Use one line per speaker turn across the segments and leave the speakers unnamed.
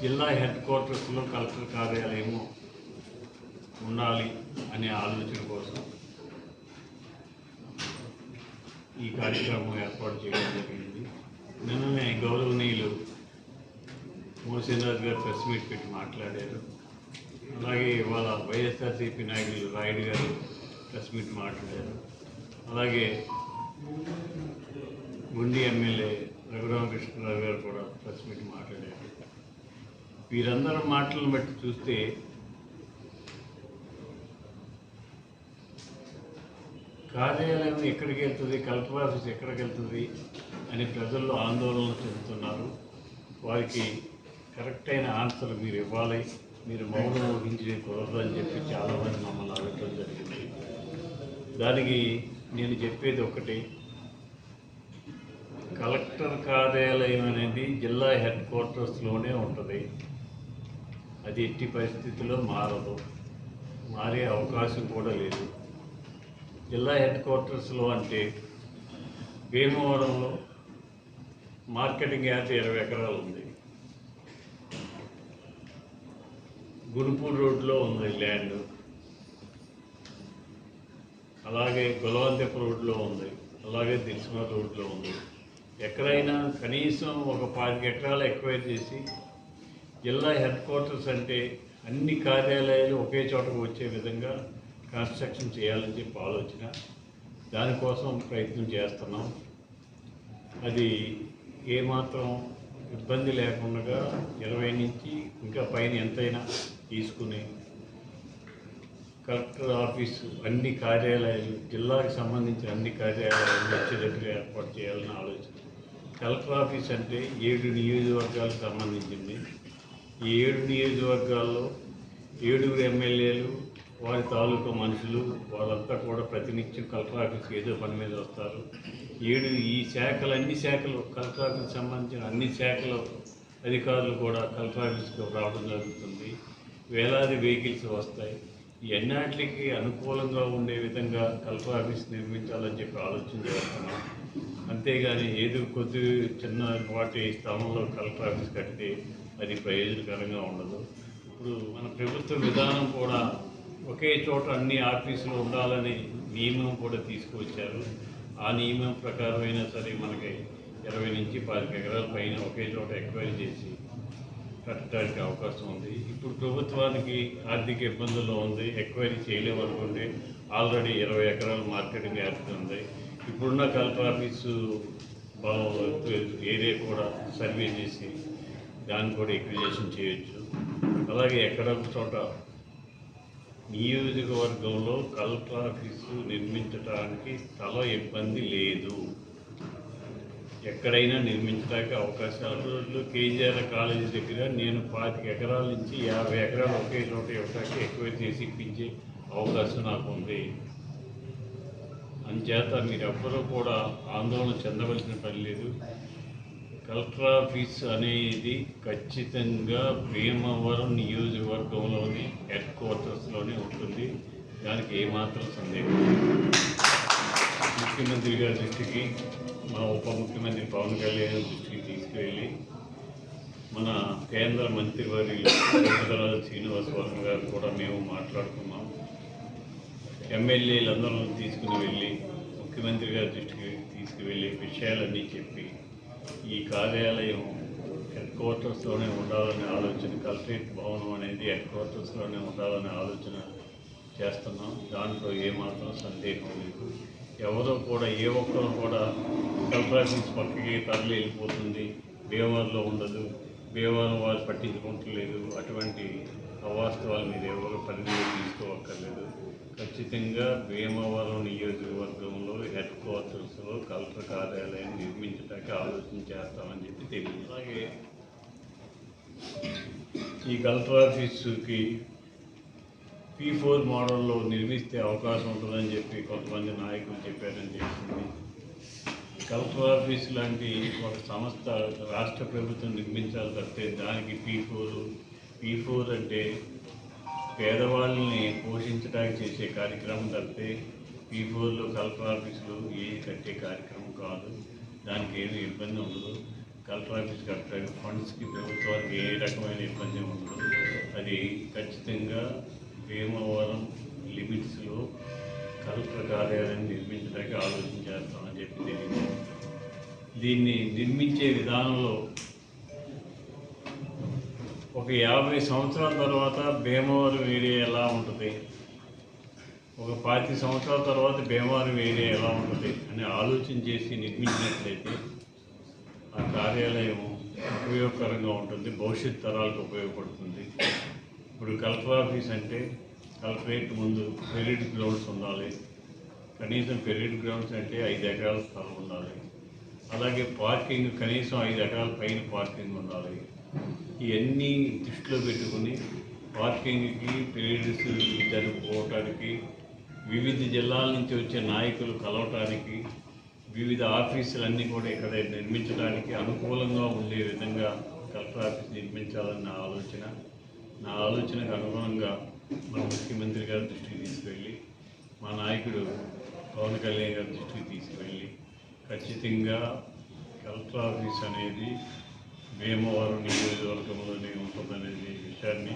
జిల్లా హెడ్ క్వార్టర్స్లో కలెక్టర్ కార్యాలయము ఉండాలి అనే ఆలోచన కోసం ఈ కార్యక్రమం ఏర్పాటు చేయడం జరిగింది. నిన్ననే గౌరవనీయులు మోహన్రాజు గారు ప్రెస్ మీట్ పెట్టి మాట్లాడారు. అలాగే ఇవాళ వైఎస్ఆర్సీపీ నాయకులు రాయుడు గారు ప్రెస్ మీట్ మాట్లాడారు. అలాగే గుండి ఎమ్మెల్యే రఘురామకృష్ణరావు గారు కూడా ప్రెస్ మీట్ మాట్లాడారు. వీరందరి మాటలను బట్టి చూస్తే కార్యాలయం ఎక్కడికి వెళ్తుంది కలెక్టర్ ఆఫీస్ ఎక్కడికి వెళ్తుంది అని ప్రజల్లో ఆందోళన చెందుతున్నారు. వారికి కరెక్ట్ అయిన ఆన్సర్ మీరు ఇవ్వాలి. మీరు మౌనం ఊహించి కుదరదు అని చెప్పి చాలామంది మమ్మల్ని అడగటం జరిగింది. దానికి నేను చెప్పేది ఒకటి. కలెక్టర్ కార్యాలయం అనేది జిల్లా హెడ్ క్వార్టర్స్లోనే ఉంటుంది. అది ఎట్టి పరిస్థితుల్లో మారదు. మారే అవకాశం కూడా లేదు. జిల్లా హెడ్ క్వార్టర్స్లో అంటే భీమవరంలో మార్కెటింగ్ యాత ఇరవై ఎకరాలు ఉంది. గురుపూర్ రోడ్లో ఉంది ల్యాండ్. అలాగే గులవంతెప్ప రోడ్లో ఉంది. అలాగే దిల్సుమ రోడ్లో ఉంది. ఎక్కడైనా కనీసం ఒక పాతిక ఎకరాలు ఎక్వైర్ చేసి జిల్లా హెడ్ క్వార్టర్స్ అంటే అన్ని కార్యాలయాలు ఒకే చోటకు వచ్చే విధంగా కన్స్ట్రక్షన్ చేయాలని చెప్పి ఆలోచన. దానికోసం ప్రయత్నం చేస్తున్నాం. అది ఏమాత్రం ఇబ్బంది లేకుండా ఇరవై నుంచి ఇంకా పైన ఎంతైనా తీసుకుని కలెక్టర్ ఆఫీసు అన్ని కార్యాలయాలు జిల్లాకు సంబంధించిన అన్ని కార్యాలయాలు వచ్చేటట్టుగా ఏర్పాటు చేయాలని ఆలోచన. కలెక్టర్ ఆఫీస్ అంటే ఏడు నియోజకవర్గాలకు సంబంధించింది. ఈ ఏడు నియోజకవర్గాల్లో ఏడుగురు ఎమ్మెల్యేలు వారి తాలూకా మనుషులు వాళ్ళంతా కూడా ప్రతినిత్యం కలెక్టర్ ఆఫీస్కి ఏదో పని మీద వస్తారు. ఏడు ఈ శాఖలు అన్ని శాఖలు కలెక్టర్ ఆఫీస్కి సంబంధించిన అన్ని శాఖల అధికారులు కూడా కలెక్టర్ ఆఫీస్కి రావడం జరుగుతుంది. వేలాది వెహికల్స్ వస్తాయి. ఎన్నాటికి అనుకూలంగా ఉండే విధంగా కలెక్టర్ ఆఫీస్ నిర్మించాలని చెప్పి ఆలోచన చేస్తున్నాం. అంతేగాని ఏదో కొద్ది చిన్న వాటి స్థానంలో కలెక్టర్ ఆఫీస్ కడితే అది ప్రయోజనకరంగా ఉండదు. ఇప్పుడు మన ప్రభుత్వ విధానం కూడా ఒకే చోట అన్ని ఆఫీసులు ఉండాలని నియమం కూడా తీసుకువచ్చారు. ఆ నియమం ప్రకారమైనా సరే మనకి ఇరవై నుంచి పాతిక ఎకరాల పైన ఒకే చోట ఎక్వైరీ చేసి కట్టడానికి అవకాశం ఉంది. ఇప్పుడు ప్రభుత్వానికి ఆర్థిక ఇబ్బందుల్లో ఉంది ఎక్వైరీ చేయలేము అనుకుంటే ఆల్రెడీ ఇరవై ఎకరాల మార్కెటింగ్ యార్డ్ ఉంది. ఇప్పుడున్న కలెక్టర్ ఆఫీసు ఏరియా కూడా సర్వే చేసి దాన్ని కూడా ఎక్విజేషన్ చేయొచ్చు. అలాగే ఎక్కడ ఒక చోట నియోజకవర్గంలో కలెక్టర్ ఆఫీసు నిర్మించడానికి స్థల ఇబ్బంది లేదు. ఎక్కడైనా నిర్మించడానికి అవకాశాలు కేజీఆర్ కాలేజీ దగ్గర నేను పాతిక ఎకరాల నుంచి యాభై ఎకరాలు ఒకే చోట ఇవ్వడానికి ఎక్కువ చేసి ఇప్పించే అవకాశం నాకు ఉంది. అంచేత మీరెవ్వరూ కూడా ఆందోళన చెందవలసిన పని లేదు. కలెక్టర్ ఆఫీస్ అనేది ఖచ్చితంగా భీమవరం నియోజకవర్గంలోని హెడ్ క్వార్టర్స్లోనే ఉంటుంది. దానికి ఏమాత్రం సందేహం ముఖ్యమంత్రి గారి దృష్టికి మా ఉప ముఖ్యమంత్రి పవన్ కళ్యాణ్ దృష్టికి తీసుకెళ్ళి మన కేంద్ర మంత్రివర్యులు కొత్తరాజు శ్రీనివాసవరం గారు కూడా మేము మాట్లాడుకున్నాం. ఎమ్మెల్యేలందరూ తీసుకుని వెళ్ళి ముఖ్యమంత్రి గారి దృష్టికి తీసుకువెళ్ళి విషయాలన్నీ చెప్పి ఈ కార్యాలయం హెడ్ క్వార్టర్స్లోనే ఉండాలనే ఆలోచన కలెక్టరేట్ భవనం అనేది హెడ్ క్వార్టర్స్లోనే ఉండాలనే ఆలోచన చేస్తున్నాం. దాంట్లో ఏమాత్రం సందేహం లేదు. ఎవరో కూడా ఏ ఒక్కరు కూడా కలెక్టర్ పక్కకి తరలి వెళ్ళిపోతుంది. భీమవరంలో ఉండదు. భీమవరం వారు పట్టించుకుంటలేదు. అటువంటి అవాస్తవాలు మీరు ఎవరు పరిధిలో తీసుకోవక్కర్లేదు ఖచ్చితంగా భీమవరం నియోజకవర్గంలో హెడ్ క్వార్టర్ కలెక్టర్ కార్యాలయం నిర్మించడానికి ఆలోచన చేస్తామని చెప్పి తెలియదు. అలాగే ఈ కలెక్టర్ ఆఫీసుకి పీ ఫోర్ మోడల్లో నిర్మిస్తే అవకాశం ఉంటుందని చెప్పి కొంతమంది నాయకులు చెప్పారని చెప్పింది కలెక్టర్ ఆఫీస్ లాంటి ఒక సంస్థ రాష్ట్ర ప్రభుత్వం నిర్మించాలి తప్పితే దానికి పీ ఫోర్ పీ ఫోర్ అంటే పేదవాళ్ళని పోషించడానికి చేసే కార్యక్రమం తప్పితే పీ ఫోర్లో కలెక్టర్ ఆఫీసులో ఏ కట్టే కార్యక్రమం కాదు దానికి ఏమి ఇబ్బంది ఉండదు. కలెక్టర్ ఆఫీస్ కట్టడానికి ఫండ్స్కి ప్రభుత్వానికి ఏ రకమైన ఇబ్బంది ఉండదు. అది ఖచ్చితంగా భీమవరం లిమిట్స్లో కలెక్టర్ కార్యాలయం నిర్మించడానికి ఆలోచన చేస్తామని చెప్పి తెలియదు దీన్ని నిర్మించే విధానంలో ఒక యాభై సంవత్సరాల తర్వాత భీమవరం ఏరియా ఎలా ఉంటుంది? ఒక పాతి సంవత్సరాల తర్వాత భీమవరం ఏరియా ఎలా ఉంటుంది అని ఆలోచన చేసి నిర్మించినట్లయితే ఆ కార్యాలయం ఉపయోగకరంగా ఉంటుంది భవిష్యత్ తరాలకు ఉపయోగపడుతుంది. ఇప్పుడు కలెక్టర్ ఆఫీస్ అంటే కలెక్టరేట్ ముందు పెరీడ్ గ్రౌండ్స్ ఉండాలి కనీసం పెరీడ్ గ్రౌండ్స్ అంటే ఐదు ఎకరాల స్థలం ఉండాలి అలాగే పార్కింగ్ కనీసం ఐదు ఎకరాల పైన పార్కింగ్ ఉండాలి. ఇవన్నీ దృష్టిలో పెట్టుకుని పార్కింగ్కి పీరియడ్స్ జరుపుకోవటానికి వివిధ జిల్లాల నుంచి వచ్చే నాయకులు కలవటానికి వివిధ ఆఫీసులన్నీ కూడా ఇక్కడ నిర్మించడానికి అనుకూలంగా ఉండే విధంగా కలెక్టర్ ఆఫీస్ నిర్మించాలని నా ఆలోచన. నా ఆలోచనకు అనుగుణంగా మన ముఖ్యమంత్రి గారి దృష్టికి తీసుకువెళ్ళి మా నాయకుడు పవన్ కళ్యాణ్ గారి దృష్టికి తీసుకువెళ్ళి ఖచ్చితంగా కలెక్టర్ ఆఫీస్ అనేది భీమవరం నియోజకవర్గంలోనే ఉంటుందనేది విషయాన్ని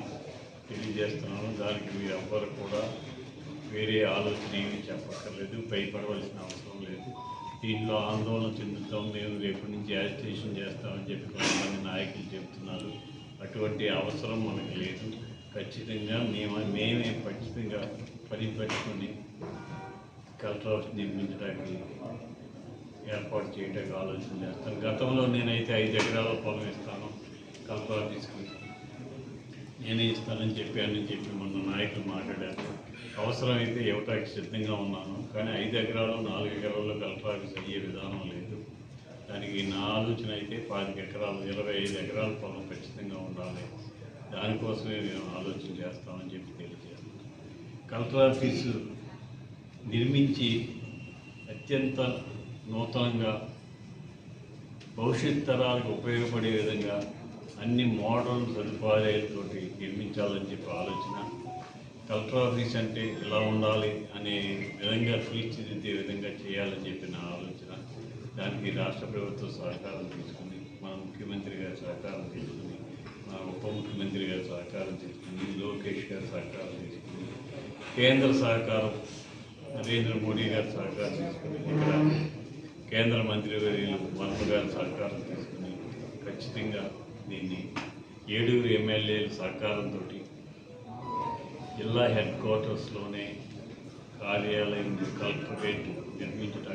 తెలియజేస్తున్నాను. దానికి మీరు ఎవ్వరు కూడా వేరే ఆలోచన ఏమీ చెప్పక్కర్లేదు భయపడవలసిన అవసరం లేదు. దీనిలో ఆందోళన చెందుతాం మేము రేపటి నుంచి యాజిటేషన్ చేస్తామని చెప్పి కొంతమంది నాయకులు చెబుతున్నారు అటువంటి అవసరం మనకు లేదు. ఖచ్చితంగా మేము మేమే ఖచ్చితంగా పని పెట్టుకుని కలెక్టర్ ఆఫీస్ నిర్మించడానికి ఏర్పాటు చేయడానికి ఆలోచన చేస్తాను గతంలో నేనైతే ఐదు ఎకరాల పొలం ఇస్తాను కలెక్టర్ ఆఫీస్కి. నేనే ఇస్తానని చెప్పానని చెప్పి మొన్న నాయకులు మాట్లాడారు. అవసరమైతే ఇవ్వటానికి సిద్ధంగా ఉన్నాను కానీ ఐదు ఎకరాలు నాలుగు ఎకరాల్లో కలెక్టర్ ఆఫీస్ అయ్యే విధానం లేదు. దానికి నా ఆలోచన అయితే పాతిక ఎకరాలు ఇరవై ఐదు ఎకరాల పొలం ఖచ్చితంగా ఉండాలి. దానికోసమే మేము ఆలోచన చేస్తామని చెప్పి తెలియజేయాలి. కలెక్టర్ ఆఫీసు నిర్మించి అత్యంత నూతనంగా భవిష్యత్ తరాలకు ఉపయోగపడే విధంగా అన్ని మోడల్ సదుపాయాలతోటి నిర్మించాలని చెప్పి ఆలోచన. కలెక్టర్ ఆఫీస్ అంటే ఇలా ఉండాలి అనే విధంగా తీర్చిదిద్దే విధంగా చేయాలని చెప్పిన ఆలోచన. దానికి రాష్ట్ర ప్రభుత్వం సహకారం తీసుకుని మన ముఖ్యమంత్రి గారి సహకారం తీసుకుని మన ఉప ముఖ్యమంత్రి గారి సహకారం తీసుకుని లోకేష్ గారి సహకారం తీసుకుని కేంద్ర సహకారం నరేంద్ర మోడీ గారి సహకారం తీసుకుని ఇక్కడ కేంద్ర మంత్రి వర్యులు వర్మ గారి సహకారం తీసుకుని ఖచ్చితంగా దీన్ని ఏడుగురు ఎమ్మెల్యేల సహకారంతో జిల్లా హెడ్ క్వార్టర్స్లోనే కార్యాలయం కలెక్టరేట్ నిర్మించడం